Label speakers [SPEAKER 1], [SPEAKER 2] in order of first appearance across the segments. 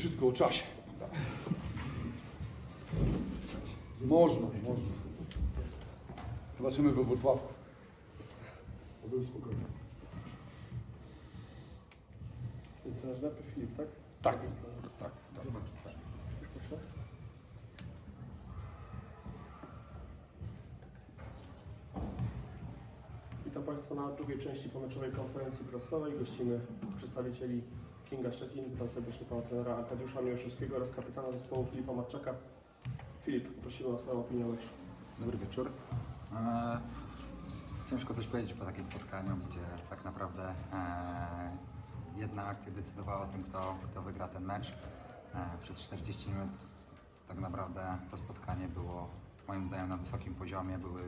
[SPEAKER 1] wszystko o czasie. Można, można. Zobaczymy we Wrocławku. Oby spokojnie.
[SPEAKER 2] Trener najpierw Filip, tak?
[SPEAKER 1] Tak, tak, tak.
[SPEAKER 2] Proszę. Witam Państwa na drugiej części pomeczowej konferencji prasowej. Gościmy przedstawicieli Kinga Szczecin. Witam serdecznie pana trenera Arkadiusza Miłoszewskiego oraz kapitana zespołu Filipa Matczaka. Filip, prosimy o Twoją opinię o.
[SPEAKER 3] Dobry wieczór. Eee, ciężko coś powiedzieć po takim spotkaniu, gdzie tak naprawdę eee, jedna akcja decydowała o tym, kto, kto wygra ten mecz. Eee, przez 40 minut tak naprawdę to spotkanie było moim zdaniem na wysokim poziomie. Były,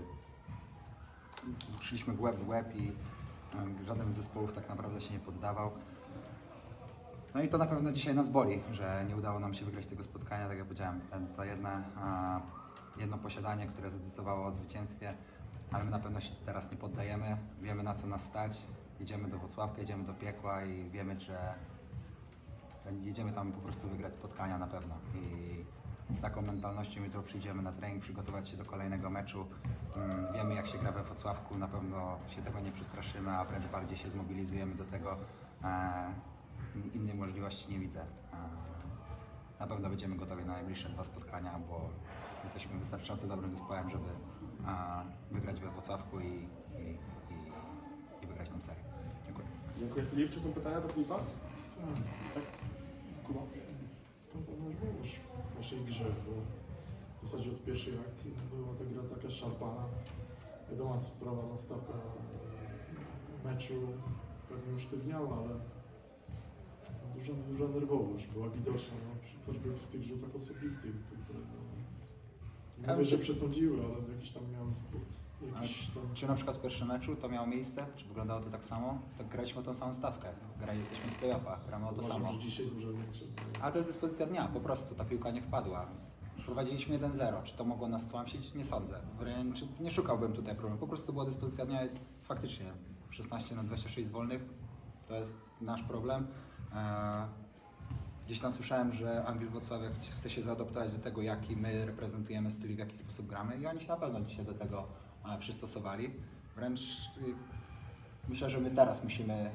[SPEAKER 3] szliśmy w łeb w łeb i e, żaden z zespołów tak naprawdę się nie poddawał. No i to na pewno dzisiaj nas boli, że nie udało nam się wygrać tego spotkania. Tak jak powiedziałem, ten, to jedna, a, jedno posiadanie, które zadecydowało o zwycięstwie, ale my na pewno się teraz nie poddajemy. Wiemy na co nas stać. Jedziemy do Wrocławka, jedziemy do piekła i wiemy, że jedziemy tam po prostu wygrać spotkania na pewno. I z taką mentalnością jutro przyjdziemy na trening, przygotować się do kolejnego meczu. Mm, Wiemy jak się gra we Wrocławku, na pewno się tego nie przestraszymy, a wręcz bardziej się zmobilizujemy do tego. Innej możliwości nie widzę. Na pewno będziemy gotowi na najbliższe dwa spotkania, bo jesteśmy wystarczająco dobrym zespołem, żeby wygrać we Wrocławku i, i, i, i wygrać tę serię. Dziękuję.
[SPEAKER 2] Dziękuję Filip. Czy są pytania do Filipa? Tak? Kuba?
[SPEAKER 4] Skąd ona już w waszej grze, bo w zasadzie od pierwszej akcji była ta gra taka szarpana. Wiadoma sprawa, nastawka e, meczu pewnie usztywniała, ale duża, duża nerwowość była widoczna, no, choćby w tych rzutach osobistych, które no, mówię, że przesądziły, ale jakiś tam miałem jakiś tam...
[SPEAKER 3] Czy na przykład w pierwszym meczu to miało miejsce? Czy wyglądało to tak samo? Tak graliśmy o tą samą stawkę. Grali jesteśmy w playoffach, gramy o to
[SPEAKER 4] Uważam,
[SPEAKER 3] samo.
[SPEAKER 4] że dzisiaj dużo większe.
[SPEAKER 3] A to jest dyspozycja dnia, po prostu ta piłka nie wpadła. Prowadziliśmy 1-0. Czy to mogło nas tłamsić? Nie sądzę. Wręcz nie szukałbym tutaj problemu. Po prostu była dyspozycja dnia i faktycznie 16 na 26 wolnych to jest nasz problem. Gdzieś tam słyszałem, że Anwil Wrocławiak chce się zaadoptować do tego, jaki my reprezentujemy styl i w jaki sposób gramy i oni się na pewno dzisiaj do tego e, przystosowali. Wręcz y, myślę, że my teraz musimy e,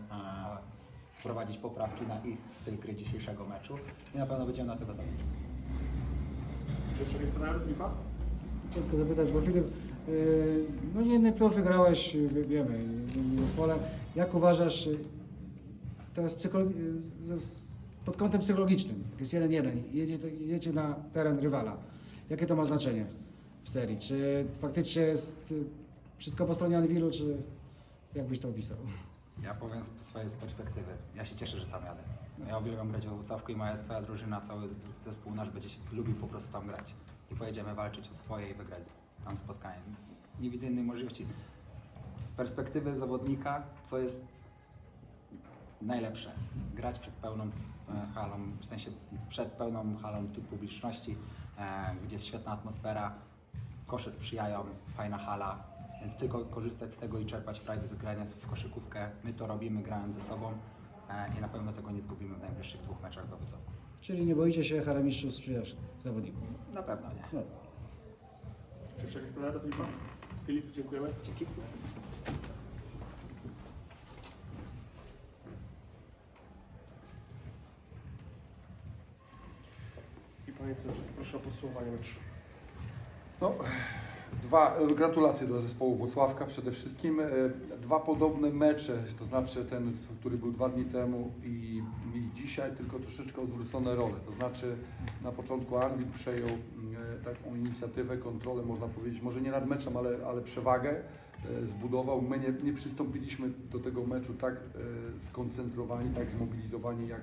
[SPEAKER 3] wprowadzić poprawki na ich styl gry dzisiejszego meczu i na pewno będziemy na to gotowi.
[SPEAKER 2] Czy jeszcze jakieś pytania Filipa?
[SPEAKER 5] Tylko zapytać, bo Filip, yy, no nie jedny playoffy grałeś, yy, wiemy, w zespole. Jak uważasz, yy, to jest pod kątem psychologicznym, jak jest 1-1, jedziecie, jedziecie na teren rywala. Jakie to ma znaczenie w serii? Czy faktycznie jest yy, wszystko po stronie Anwilu, czy jak byś to opisał?
[SPEAKER 3] Ja powiem z swojej perspektywy. Ja się cieszę, że tam jadę. Ja uwielbiam grać w Włocławku i moja cała drużyna, cały zespół nasz będzie się lubił po prostu tam grać. I pojedziemy walczyć o swoje i wygrać tam spotkanie. Nie widzę innej możliwości. Z perspektywy zawodnika, co jest najlepsze? Grać przed pełną e, halą, w sensie przed pełną halą tu publiczności, e, gdzie jest świetna atmosfera, kosze sprzyjają, fajna hala, więc tylko korzystać z tego i czerpać frajdę z grania w koszykówkę. My to robimy grając ze sobą e, i na pewno tego nie zgubimy w najbliższych dwóch meczach we Wrocławiu.
[SPEAKER 5] Czyli nie boicie się Hara Mistrzów sprzyjać zawodnikom?
[SPEAKER 3] Na pewno nie.
[SPEAKER 5] No.
[SPEAKER 2] Jeszcze jakieś pytania do Filipa? Filip, dziękujemy.
[SPEAKER 3] Dzięki.
[SPEAKER 2] Proszę o podsumowanie meczu.
[SPEAKER 1] No, dwa, e, gratulacje dla zespołu Włocławka przede wszystkim. E, Dwa podobne mecze, to znaczy ten, który był dwa dni temu i, i dzisiaj, tylko troszeczkę odwrócone role. To znaczy na początku Anwil przejął e, taką inicjatywę, kontrolę, można powiedzieć, może nie nad meczem, ale, ale przewagę zbudował. My nie, nie przystąpiliśmy do tego meczu tak skoncentrowani, tak zmobilizowani jak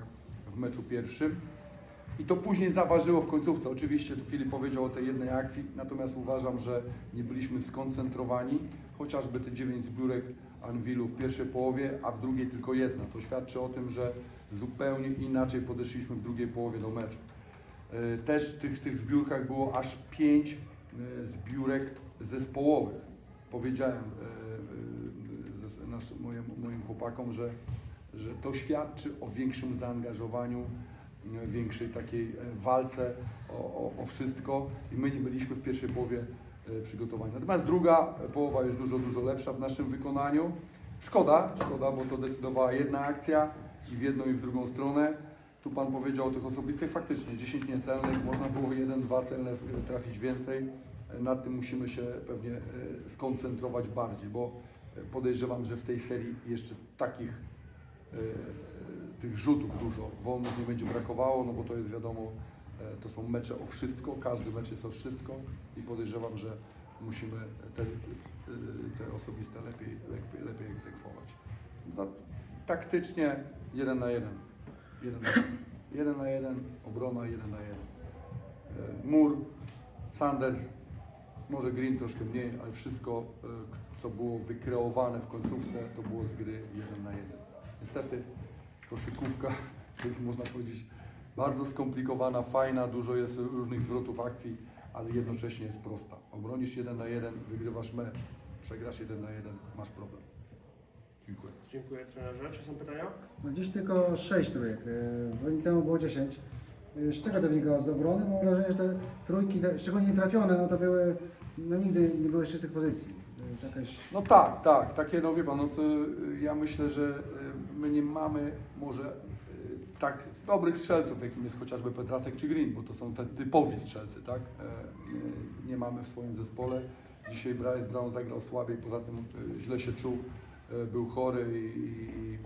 [SPEAKER 1] w meczu pierwszym. I to później zaważyło w końcówce. Oczywiście tu Filip powiedział o tej jednej akcji, natomiast uważam, że nie byliśmy skoncentrowani. Chociażby te dziewięć zbiórek Anwilu w pierwszej połowie, a w drugiej tylko jedna. To świadczy o tym, że zupełnie inaczej podeszliśmy w drugiej połowie do meczu. E, Też w tych, tych zbiórkach było aż pięć e, zbiórek zespołowych. Powiedziałem e, naszym, moim, moim chłopakom, że, że to świadczy o większym zaangażowaniu większej takiej e, walce o, o, o wszystko i my nie byliśmy w pierwszej połowie e, przygotowani. Natomiast druga połowa jest dużo, dużo lepsza w naszym wykonaniu. Szkoda, szkoda, bo to decydowała jedna akcja i w jedną i w drugą stronę. Tu Pan powiedział o tych osobistych, faktycznie 10 niecelnych, można było jeden, dwa celne trafić więcej. Nad tym musimy się pewnie e, skoncentrować bardziej, bo e, podejrzewam, że w tej serii jeszcze takich e, tych rzutów dużo wolnych nie będzie brakowało, no bo to jest wiadomo, e, to są mecze o wszystko, każdy mecz jest o wszystko i podejrzewam, że musimy te, e, te osobiste lepiej, lepiej, lepiej egzekwować. Taktycznie jeden na jeden. Jeden na jeden. Jeden na jeden, obrona jeden na jeden. E, Mur, Sanders, może Green troszkę mniej, ale wszystko, e, co było wykreowane w końcówce, to było z gry jeden na jeden. Niestety koszykówka jest, można powiedzieć, bardzo skomplikowana, fajna, dużo jest różnych zwrotów akcji, ale jednocześnie jest prosta. Obronisz jeden na jeden, wygrywasz mecz, przegrasz jeden na jeden, masz problem. Dziękuję.
[SPEAKER 2] Dziękuję trenerze. Czy są pytania?
[SPEAKER 5] No dziś tylko 6 trójek, e, dwa dni temu było 10. E, Z czego to wynikało? Z obrony? Mam wrażenie, że te trójki, szczególnie nie trafione, no to były, no nigdy nie były czystych pozycji. To jest jakaś...
[SPEAKER 1] No tak, tak, takie no wie pan, no to, ja myślę, że y, my nie mamy może y, tak dobrych strzelców, jakim jest chociażby Petrasek czy Green, bo to są te typowi strzelcy, tak? E, y, Nie mamy w swoim zespole. Dzisiaj Bryce Brown zagrał słabiej, poza tym y, źle się czuł, był chory i,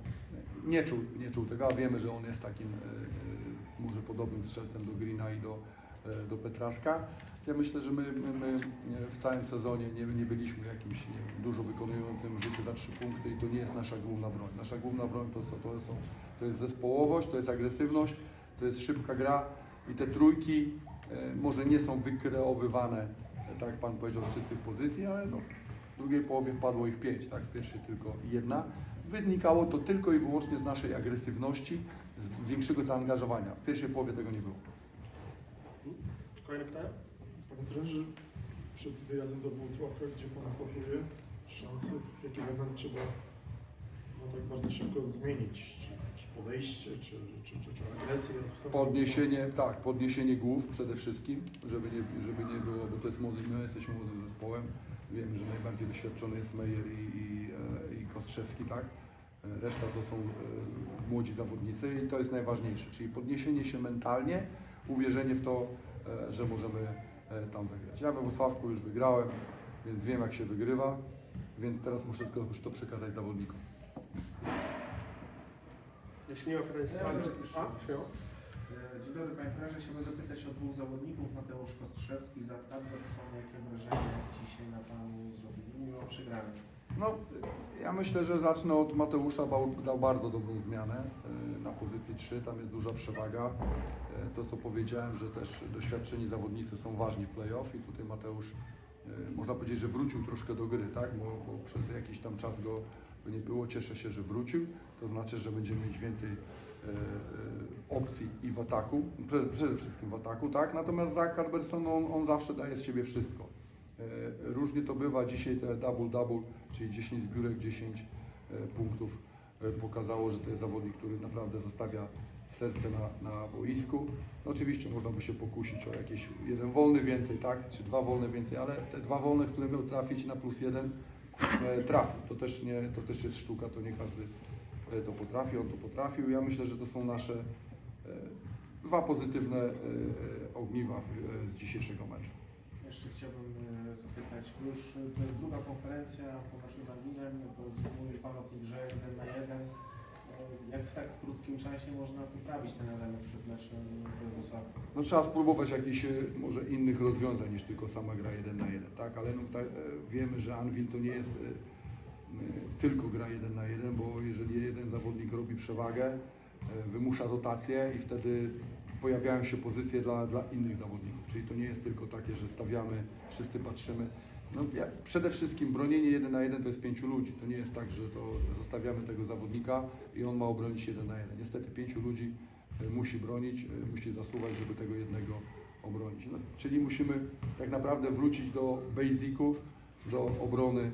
[SPEAKER 1] nie, czuł, nie czuł tego, a wiemy, że on jest takim może podobnym strzelcem do Greena i do, do Petraska. Ja myślę, że my, my, w całym sezonie nie, nie byliśmy jakimś nie dużo wykonującym rzuty za trzy punkty i to nie jest nasza główna broń. Nasza główna broń to, to, są, to jest zespołowość, to jest agresywność, to jest szybka gra i te trójki e, może nie są wykreowywane, e, tak jak Pan powiedział, z czystych pozycji, ale no, w drugiej połowie wpadło ich pięć, tak, w pierwszej tylko jedna. Wynikało to tylko i wyłącznie z naszej agresywności, z większego zaangażowania. W pierwszej połowie tego nie było.
[SPEAKER 2] Kolejne pytania?
[SPEAKER 4] Panie trenerze, przed wyjazdem do Włocławka, gdzie Pan wpatruje szansy, w jaki moment trzeba no, tak bardzo szybko zmienić, czy, czy podejście, czy, czy, czy, czy agresję
[SPEAKER 1] Podniesienie, tak, podniesienie głów przede wszystkim, żeby nie, żeby nie było, bo to jest młody, my jesteśmy młodym zespołem. Wiemy, że najbardziej doświadczony jest Meyer i, i, e, i Kostrzewski, tak? Reszta to są e, młodzi zawodnicy i to jest najważniejsze, czyli podniesienie się mentalnie, uwierzenie w to, że możemy e, tam wygrać. Ja we Włocławku już wygrałem, więc wiem jak się wygrywa, więc teraz muszę tylko już to przekazać zawodnikom.
[SPEAKER 2] Jeśli nie ma pytań z sali, a, śmiało.
[SPEAKER 6] E, Dzień dobry Panie Trenerze, chciałbym zapytać o dwóch zawodników, Mateusz Kostrzewski, Zach Albertson. Jakie wrażenie dzisiaj na Panu zrobili mimo przegranej?
[SPEAKER 1] No, ja myślę, że zacznę od Mateusza, dał bardzo dobrą zmianę y, na pozycji 3, tam jest duża przewaga. Y, To co powiedziałem, że też doświadczeni zawodnicy są ważni w playoff i tutaj Mateusz, y, można powiedzieć, że wrócił troszkę do gry, tak? Bo, bo przez jakiś tam czas go nie było. Cieszę się, że wrócił, to znaczy, że będziemy mieć więcej opcji i w ataku, przede, wszystkim w ataku, tak? Natomiast Zach Carberson, on, on zawsze daje z siebie wszystko. E, Różnie to bywa. Dzisiaj te double-double, czyli 10 zbiórek, 10 e, punktów e, pokazało, że to jest zawodnik, który naprawdę zostawia serce na, na boisku. No oczywiście można by się pokusić o jakiś jeden wolny więcej, tak, czy dwa wolne więcej, ale te dwa wolne, które miał trafić na plus jeden, trafił. To też, nie, to też jest sztuka, to nie każdy to potrafi, on to potrafił. Ja myślę, że to są nasze dwa pozytywne ogniwa z dzisiejszego meczu.
[SPEAKER 6] Jeszcze chciałbym e, zapytać, już e, to jest druga konferencja po meczu z Anglinem, to mówił Pan o tej grze 1 na 1. E, Jak w tak krótkim czasie można poprawić ten element przed meczem Wrocławiu?
[SPEAKER 1] No trzeba spróbować jakichś może innych rozwiązań niż tylko sama gra jeden na jeden, tak? Ale no, tak, wiemy, że Anvil to nie jest tylko gra jeden na jeden, bo jeżeli jeden zawodnik robi przewagę, wymusza rotację i wtedy pojawiają się pozycje dla, dla innych zawodników. Czyli to nie jest tylko takie, że stawiamy, wszyscy patrzymy. No, ja, przede wszystkim bronienie jeden na jeden to jest pięciu ludzi. To nie jest tak, że to zostawiamy tego zawodnika i on ma obronić jeden na jeden. Niestety pięciu ludzi e, musi bronić, e, musi zasuwać, żeby tego jednego obronić. No, czyli musimy tak naprawdę wrócić do basiców, do obrony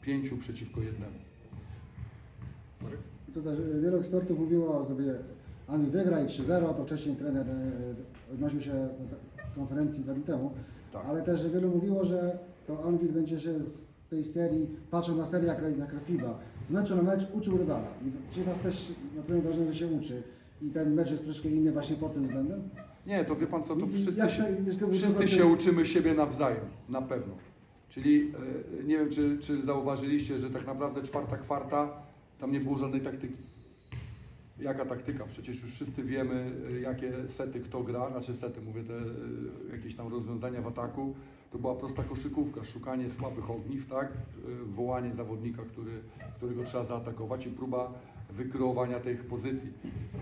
[SPEAKER 1] pięciu przeciwko jednemu.
[SPEAKER 5] To też wielu ekspertów mówiło o sobie Anwil wygra i 3-0, to wcześniej trener e, odnosił się do konferencji dwa dni temu,
[SPEAKER 1] Tak.
[SPEAKER 5] ale też wielu mówiło, że to Anwil będzie się z tej serii, patrząc na serię jak, jak FIBA, z meczu na mecz uczył rywala. I czy Was też na tyle wrażenie, że się uczy i ten mecz jest troszkę inny właśnie pod tym względem?
[SPEAKER 1] Nie, to wie pan co, to
[SPEAKER 5] I- i
[SPEAKER 1] wszyscy
[SPEAKER 5] jak
[SPEAKER 1] się,
[SPEAKER 5] to- jak to-
[SPEAKER 1] wszyscy się uczymy siebie nawzajem, na pewno. Czyli e, nie wiem, czy, czy zauważyliście, że tak naprawdę czwarta kwarta, tam nie było żadnej taktyki. Jaka taktyka? Przecież już wszyscy wiemy, e, jakie sety kto gra, znaczy sety, mówię te e, jakieś tam rozwiązania w ataku. To była prosta koszykówka, szukanie słabych ogniw, tak? E, Wołanie zawodnika, który, którego trzeba zaatakować i próba wykreowania tych pozycji.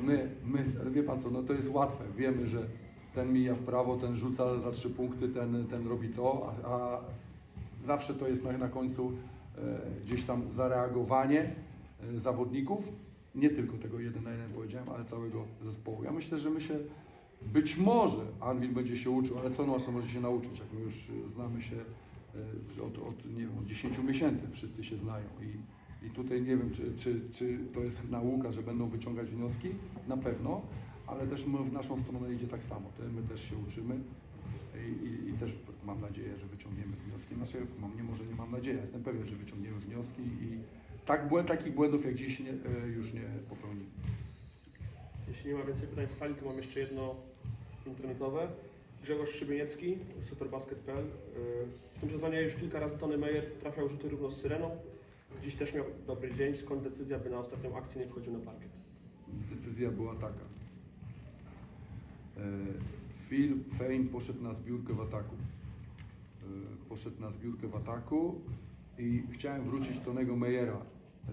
[SPEAKER 1] My, my, wie pan co, no to jest łatwe. Wiemy, że ten mija w prawo, ten rzuca za trzy punkty, ten, ten robi to, a, a zawsze to jest na, na końcu e, gdzieś tam zareagowanie zawodników, nie tylko tego jeden na jeden powiedziałem, ale całego zespołu. Ja myślę, że my się, być może Anwil będzie się uczył, ale co nas może się nauczyć, jak my już e, znamy się e, od, od, nie wiem, od 10 miesięcy, wszyscy się znają i, i tutaj nie wiem, czy, czy, czy to jest nauka, że będą wyciągać wnioski, na pewno, ale też my w naszą stronę idzie tak samo, my też się uczymy i, i, i też mam nadzieję, że wyciągniemy wnioski. Znaczy, mam, nie może nie mam nadzieję, jestem pewien, że wyciągniemy wnioski i tak, błę- takich błędów jak dziś nie, e, już nie popełnimy.
[SPEAKER 2] Jeśli nie ma więcej pytań z sali, to mam jeszcze jedno internetowe. Grzegorz Szybieniecki, superbasket.pl. Yy, W tym sezonie już kilka razy Tony Meyer trafiał rzuty równo z Syreną. Dziś też miał dobry dzień, skąd decyzja, by na ostatnią akcję nie wchodził na parkiet.
[SPEAKER 1] Decyzja była taka. E, Phil Fein poszedł na zbiórkę w ataku. E, Poszedł na zbiórkę w ataku i chciałem wrócić Tonego Meyera.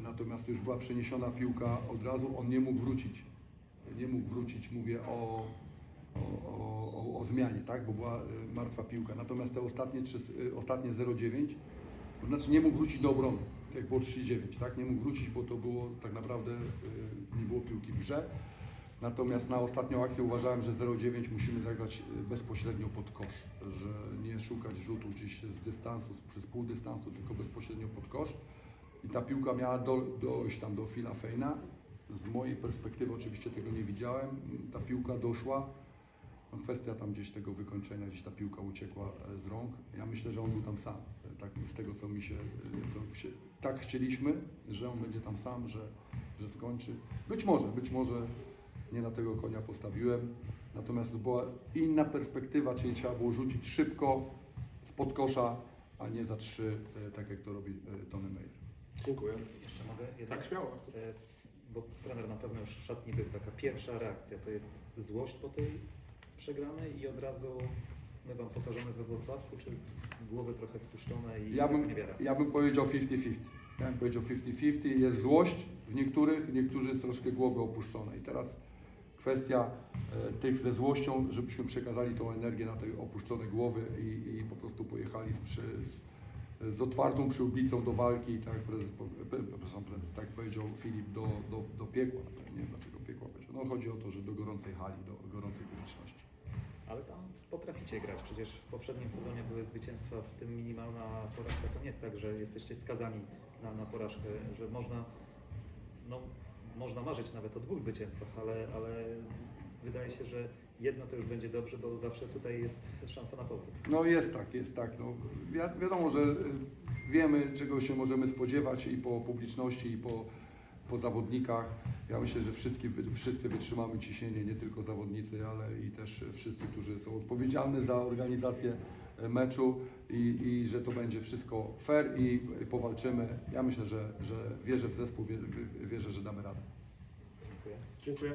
[SPEAKER 1] Natomiast już była przeniesiona piłka od razu, on nie mógł wrócić. Nie mógł wrócić, mówię o, o, o, o, zmianie, tak? Bo była e, martwa piłka. Natomiast te ostatnie, trzy, e, ostatnie 0,9 to znaczy nie mógł wrócić do obrony, tak jak było 3,9, tak? Nie mógł wrócić, bo to było tak naprawdę, y, nie było piłki w grze. Natomiast na ostatnią akcję uważałem, że 0,9 musimy zagrać y, bezpośrednio pod kosz, że nie szukać rzutu gdzieś z dystansu, przez pół dystansu, tylko bezpośrednio pod kosz. I ta piłka miała do, dojść tam do Phila Fejna. Z mojej perspektywy oczywiście tego nie widziałem. Ta piłka doszła. No, kwestia tam gdzieś tego wykończenia, gdzieś ta piłka uciekła e, z rąk. Ja myślę, że on był tam sam. E, Tak z tego, co mi się, e, co się tak chcieliśmy, że on będzie tam sam, że, że skończy. Być może, być może nie na tego konia postawiłem. Natomiast była inna perspektywa, czyli trzeba było rzucić szybko spod kosza, a nie za trzy, e, tak jak to robi e, Tony Meyer.
[SPEAKER 2] Dziękuję.
[SPEAKER 7] Jeszcze mogę? Jedno?
[SPEAKER 2] Tak, śmiało.
[SPEAKER 7] E, Bo trener na pewno już w szatni był taka pierwsza reakcja, to jest złość po tej przegranej i od razu my Wam pokażemy we Wrocławku, czy głowy trochę spuszczone i
[SPEAKER 1] Ja bym,
[SPEAKER 7] niewiara.
[SPEAKER 1] ja bym powiedział 50-50. Ja bym powiedział 50-50. Jest złość w niektórych, niektórzy jest troszkę głowy opuszczone. I teraz kwestia e, tych ze złością, żebyśmy przekazali tą energię na te opuszczone głowy i, i po prostu pojechali z, przy, z, otwartą przyłbicą do walki, tak prezes, e, przepraszam, prezes, tak powiedział Filip, do, do, do piekła. Nie wiem dlaczego piekła powiedział. No chodzi o to, że do gorącej hali, do gorącej publiczności.
[SPEAKER 7] Ale tam potraficie grać, przecież w poprzednim sezonie były zwycięstwa, w tym minimalna porażka. To nie jest tak, że jesteście skazani na, na porażkę, że można, no, można marzyć nawet o dwóch zwycięstwach, ale, ale wydaje się, że jedno to już będzie dobrze, bo zawsze tutaj jest szansa na powrót.
[SPEAKER 1] No jest tak, jest tak. No, wi- wiadomo, że y, wiemy, czego się możemy spodziewać i po publiczności, i po, po zawodnikach. Ja myślę, że wszyscy, wszyscy wytrzymamy ciśnienie, nie tylko zawodnicy, ale i też wszyscy, którzy są odpowiedzialni za organizację meczu i, i że to będzie wszystko fair i powalczymy. Ja myślę, że, że wierzę w zespół, wie- wierzę, że damy radę.
[SPEAKER 7] Dziękuję.
[SPEAKER 2] Dziękuję.